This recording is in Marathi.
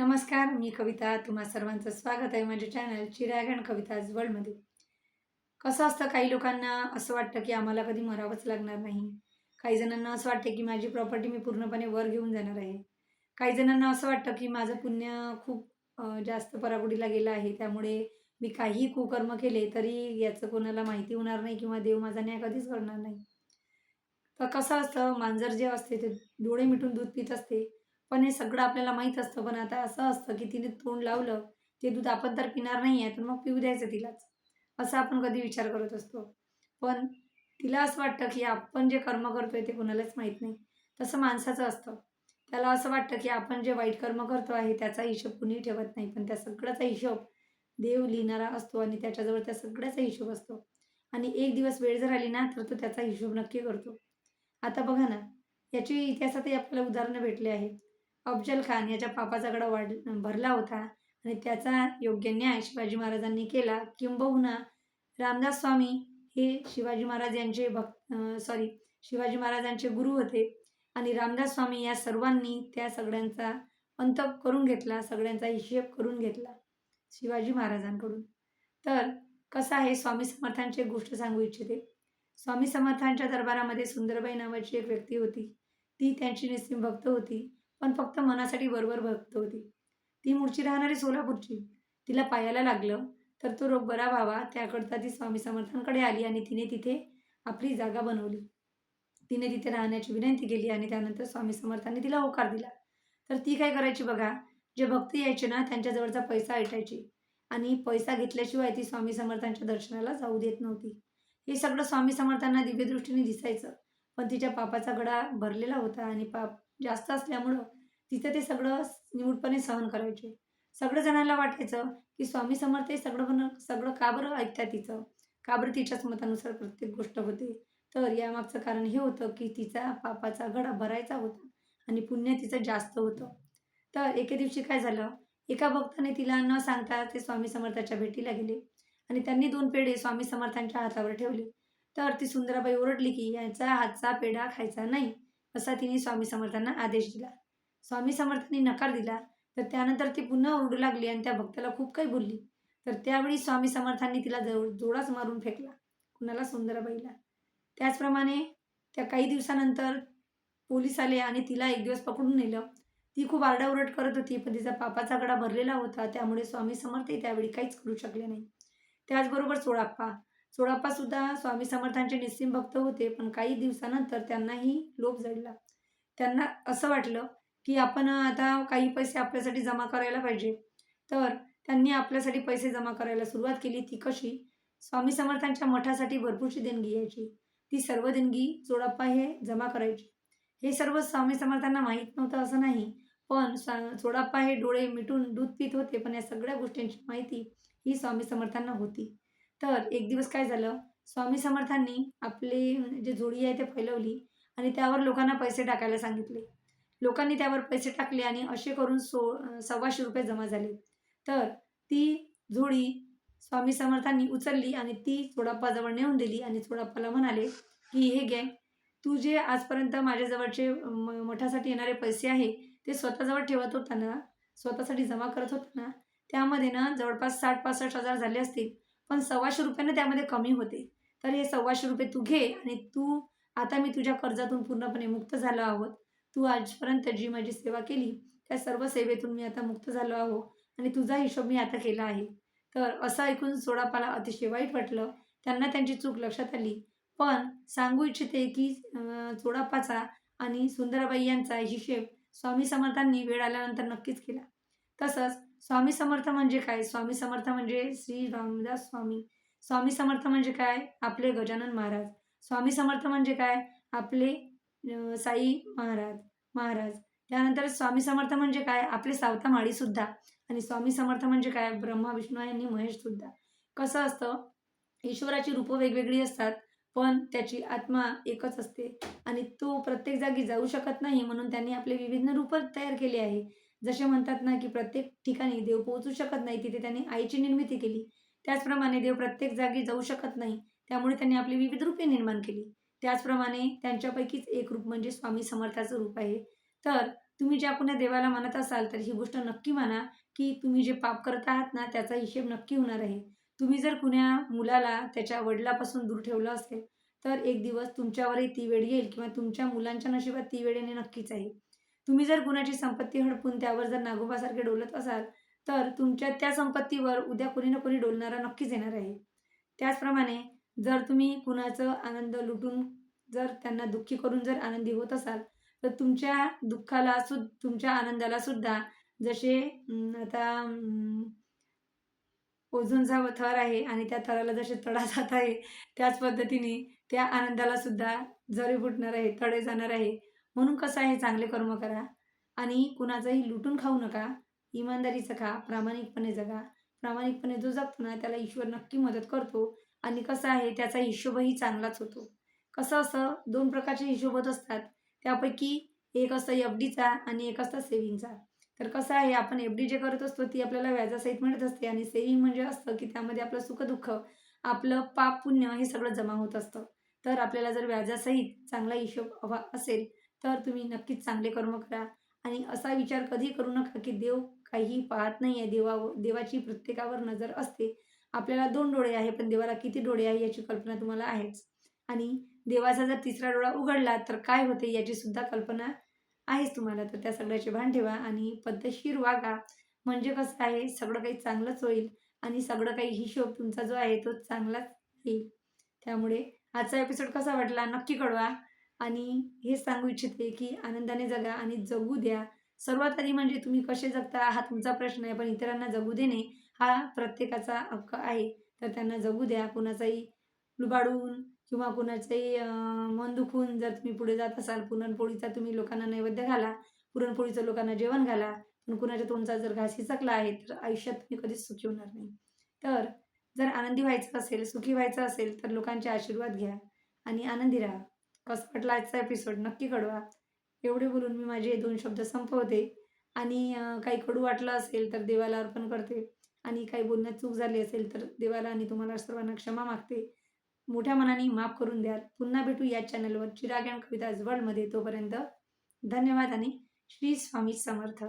नमस्कार मी कविता. तुम्हा सर्वांचं स्वागत आहे माझ्या चॅनल चिरागण कविताज वर्ल्डमध्ये कसं असतं काही लोकांना असं वाटतं की आम्हाला कधी मरावंच लागणार नाही. काही जणांना असं वाटतं की माझी प्रॉपर्टी मी पूर्णपणे वर घेऊन जाणार आहे. काही जणांना असं वाटतं की माझं पुण्य खूप जास्त परागुडीला गेलं आहे. त्यामुळे मी काही कुकर्म केले तरी याचं कोणाला माहिती होणार नाही किंवा देव माझा न्याय कधीच करणार नाही. तर कसं असतं मांजर जे असते ते डोळे मिटून दूध पित असते. पण हे सगळं आपल्याला माहीत असतं पण आता असं असतं की तिने तोंड लावलं ते दूध आपण तर पिणार नाही आहे तर मग पिऊ द्यायचं तिलाच. असं आपण कधी विचार करत असतो. पण तिला असं वाटतं की आपण जे कर्म करतोय ते कोणालाच माहीत नाही. तसं माणसाचं असतं. त्याला असं वाटतं की आपण जे वाईट कर्म करतो आहे त्याचा हिशोब कुणी ठेवत नाही. पण त्या सगळ्याचा हिशोब देव लिहिणारा असतो आणि त्याच्याजवळ त्या सगळ्याचा हिशोब असतो. आणि एक दिवस वेळ जर आली ना तर तो त्याचा हिशोब नक्की करतो. आता बघा ना याची इतिहासातही आपल्याला उदाहरणं भेटले आहे अफजल खान याच्या पापाचा गडा वाढ भरला होता. आणि त्याचा योग्य न्याय शिवाजी महाराजांनी केला. किंबहुना रामदास स्वामी हे शिवाजी महाराज यांचे भक्त सॉरी शिवाजी महाराजांचे गुरु होते. आणि रामदास स्वामी या सर्वांनी त्या सगळ्यांचा अंत करून घेतला सगळ्यांचा हिशेब करून घेतला शिवाजी महाराजांकडून. तर कसं आहे स्वामी समर्थांची एक गोष्ट सांगू इच्छिते. स्वामी समर्थांच्या दरबारामध्ये सुंदरबाई नावाची एक व्यक्ती होती. ती त्यांची निस्सिम भक्त होती. पण फक्त मनासाठी बरोबर भक्त होती. ती मूळची राहणारी सोलापूरची. तिला पायाला लागलं तर तो रोग बरा व्हावा त्याकरता ती स्वामी समर्थांकडे आली आणि तिने तिथे आपली जागा बनवली. तिने तिथे राहण्याची विनंती केली आणि त्यानंतर स्वामी समर्थांनी तिला होकार दिला. तर ती काय करायची बघा जे भक्त यायचे ना त्यांच्याजवळचा पैसा ऐटायची. आणि पैसा घेतल्याशिवाय ती स्वामी समर्थांच्या दर्शनाला जाऊ देत नव्हती. हे सगळं स्वामी समर्थांना दिव्यदृष्टीने दिसायचं. पण तिच्या पापाचा गडा भरलेला होता आणि पाप जास्त असल्यामुळं तिथं ते सगळं निमूटपणे सहन करायचे. सगळं जणांना वाटायचं की स्वामी समर्थ हे सगळं बन सगळं का बरं ऐकतात तिचं का बरं तिच्याच मतानुसार प्रत्येक गोष्ट होते? तर यामागचं कारण हे होतं की तिचा पापाचा गडा भरायचा होता आणि पुण्य तिचं जास्त होतं. तर एके दिवशी काय झालं? एका भक्ताने तिला न सांगता ते स्वामी समर्थाच्या भेटीला गेले आणि त्यांनी दोन पेढे स्वामी समर्थांच्या हातावर ठेवले. तर ती सुंदराबाई ओरडली की याचा हातचा पेढा खायचा नाही. असा तिने स्वामी समर्थांना आदेश दिला. स्वामी समर्थांनी नकार दिला तर त्यानंतर ती पुन्हा ओरडू लागली आणि त्या भक्ताला खूप काही बोलली. तर त्यावेळी स्वामी समर्थांनी तिला जवळ जोडाच मारून फेकला कुणाला सुंदराबाईला. त्याचप्रमाणे त्या काही दिवसानंतर पोलीस आले आणि तिला एक दिवस पकडून नेलं. ती खूप आरडाओरड करत होती पण तिचा पापाचा गडा भरलेला होता त्यामुळे स्वामी समर्थही त्यावेळी काहीच करू शकले नाही. त्याचबरोबर सोळाप्पा सोळाप्पा सुद्धा स्वामी समर्थांचे निस्सिम भक्त होते पण काही दिवसानंतर त्यांनाही लोभ जडला. त्यांना असं वाटलं की आपण आता काही पैसे आपल्यासाठी जमा करायला पाहिजे. तर त्यांनी आपल्यासाठी पैसे जमा करायला सुरुवात केली ती कशी? स्वामी समर्थांच्या मठासाठी भरपूरशी देणगी यायची ती सर्व देणगी जोडाप्पा हे जमा करायची. हे सर्व स्वामी समर्थांना माहीत नव्हतं असं नाही पण स्वा चोडाप्पा हे डोळे मिटून दूध पित होते पण या सगळ्या गोष्टींची माहिती ही स्वामी समर्थांना होती. तर एक दिवस काय झालं? स्वामी समर्थांनी आपली जे जोडी आहे ते फैलवली आणि त्यावर लोकांना पैसे टाकायला सांगितले. लोकांनी त्यावर पैसे टाकले आणि असे करून सो सव्वाशे रुपये जमा झाले. तर ती जोडी स्वामी समर्थांनी उचलली आणि ती चोडाप्पाजवळ नेऊन दिली आणि चोडाप्पाला म्हणाले की हे घे तू जे आजपर्यंत माझ्याजवळचे म मठासाठी येणारे पैसे आहे ते स्वतःजवळ ठेवत होता ना? स्वतःसाठी जमा करत होता ना? त्यामध्ये ना जवळपास साठ पासष्ट हजार झाले असतील. पण सव्वाशे रुपयानं त्यामध्ये कमी होते. तर हे सव्वाशे रुपये तू घे आणि तू आता मी तुझ्या कर्जातून पूर्णपणे मुक्त झालो आहोत. तू आजपर्यंत जी माझी सेवा केली त्या सर्व सेवेतून मी आता मुक्त झालो आहो आणि तुझा हिशोब मी आता केला आहे. तर असं ऐकून सोडापाला अतिशय वाईट वाटलं. त्यांना त्यांची चूक लक्षात आली. पण सांगू इच्छिते की अं, चोडाप्पाचा आणि सुंदराबाई यांचा हिशेब स्वामी समर्थांनी वेळ आल्यानंतर नक्कीच केला. तसंच स्वामी समर्थ म्हणजे काय? स्वामी समर्थ म्हणजे श्री रामदास स्वामी. स्वामी समर्थ म्हणजे काय? आपले गजानन महाराज. स्वामी समर्थ म्हणजे काय? आपले साई महाराज महाराज. त्यानंतर स्वामी समर्थ म्हणजे काय? आपले सावता माळीसुद्धा आणि स्वामी समर्थ म्हणजे काय? ब्रह्मा विष्णू आणि महेशसुद्धा कसं असतं? ईश्वराची रूपं वेगवेगळी असतात पण त्याची आत्मा एकच असते. आणि तो प्रत्येक जागी जाऊ शकत नाही म्हणून त्यांनी आपले विविध रूप तयार केले आहे. जसे म्हणतात ना की प्रत्येक ठिकाणी देव पोहोचू शकत नाही तिथे त्यांनी आईची निर्मिती केली. त्याचप्रमाणे देव प्रत्येक जागी जाऊ शकत नाही त्यामुळे त्यांनी आपली विविध रूपे निर्माण केली. त्याचप्रमाणे त्यांच्यापैकीच एक रूप म्हणजे स्वामी समर्थाचं रूप आहे. तर तुम्ही ज्या कुण्या देवाला मानत असाल तर ही गोष्ट नक्की माना की तुम्ही जे पाप करत आहात ना त्याचा हिशेब नक्की होणार आहे. तुम्ही जर कुण्या मुलाला त्याच्या वडिलापासून दूर ठेवलं असेल तर एक दिवस तुमच्यावरही ती वेळ येईल किंवा तुमच्या मुलांच्या नशिबात ती वेळ येणे नक्कीच आहे. तुम्ही जर कुणाची संपत्ती हडपून त्यावर जर नागोबासारखे डोलत असाल तर तुमच्या त्या संपत्तीवर उद्या कोणी ना कोणी डोलणारा नक्कीच येणार आहे. त्याचप्रमाणे जर तुम्ही कुणाचं आनंद लुटून जर त्यांना दुःखी करून जर आनंदी होत असाल तर तुमच्या दुःखाला सु तुमच्या आनंदाला सुद्धा जसे आता ओझोनचा थर आहे आणि त्या थराला जसे तडा जात आहे त्याच पद्धतीने त्या आनंदाला सुद्धा झरे फुटणार आहे तडे जाणार आहे म्हणून कसं आहे चांगले कर्म करा आणि कुणाचंही लुटून खाऊ नका. इमानदारीचं खा प्रामाणिकपणे जगा. प्रामाणिकपणे जो जगतो ना त्याला ईश्वर नक्की मदत करतो आणि कसं आहे त्याचा हिशोबही चांगलाच होतो. कसं असं दोन प्रकारचे हिशोब होत असतात. त्यापैकी एक असतं एफ डीचा आणि एक असतं सेविंगचा तर कसं आहे आपण एफ डी जे करत असतो ती आपल्याला व्याजासहित मिळत असते आणि सेविंग म्हणजे असतं की त्यामध्ये आपलं सुखदुःख आपलं पाप पुण्य हे सगळं जमा होत असतं. तर आपल्याला जर व्याजासहित चांगला हिशोब हवा असेल तर तुम्ही नक्कीच चांगले कर्म करा. आणि असा विचार कधी करू नका की देव काही पाहत नाही आहे देवा देवाची प्रत्येकावर नजर असते. आपल्याला दोन डोळे आहे पण देवाला किती डोळे आहे याची कल्पना तुम्हाला आहेच. आणि देवाचा जर तिसरा डोळा उघडला तर काय होते याची सुद्धा कल्पना आहेच तुम्हाला. तर त्या सगळ्याचे भान ठेवा आणि पद्धतशीर वागा. म्हणजे कसं आहे सगळं काही चांगलंच होईल आणि सगळं काही हिशोब तुमचा जो आहे तो चांगलाच येईल. त्यामुळे आजचा एपिसोड कसा वाटला नक्की कळवा. आणि हे सांगू इच्छिते की आनंदाने जगा आणि जगू द्या. सर्वात आधी म्हणजे तुम्ही कसे जगता हा तुमचा प्रश्न आहे पण इतरांना जगू देणे हा प्रत्येकाचा हक्क आहे. तर त्यांना जगू द्या. कुणाचाही लुबाडून किंवा कुणाचंही मन दुखून जर तुम्ही पुढे जात असाल पुरणपोळीचा तुम्ही लोकांना नैवेद्य घाला पुरणपोळीचं लोकांना जेवण घाला पण कुणाच्या तोंडचा जर घास हिचकला आहे तर आयुष्यात तुम्ही कधीच सुखी होणार नाही. तर जर आनंदी व्हायचं असेल सुखी व्हायचं असेल तर लोकांचे आशीर्वाद घ्या आणि आनंदी राहा. कसं वाटला आजचा एपिसोड नक्की कळवा. एवढे बोलून मी माझे दोन शब्द संपवते. आणि काही कडू वाटलं असेल तर देवाला अर्पण करते. आणि काही बोलण्यात चूक झाली असेल तर देवाला आणि तुम्हाला सर्वांना क्षमा मागते. मोठ्या मनाने माफ करून द्याल पुन्हा भेटू या चॅनलवर चिराग अँड कविताज वर्ल्डमध्ये तोपर्यंत धन्यवाद आणि श्री स्वामी समर्थ.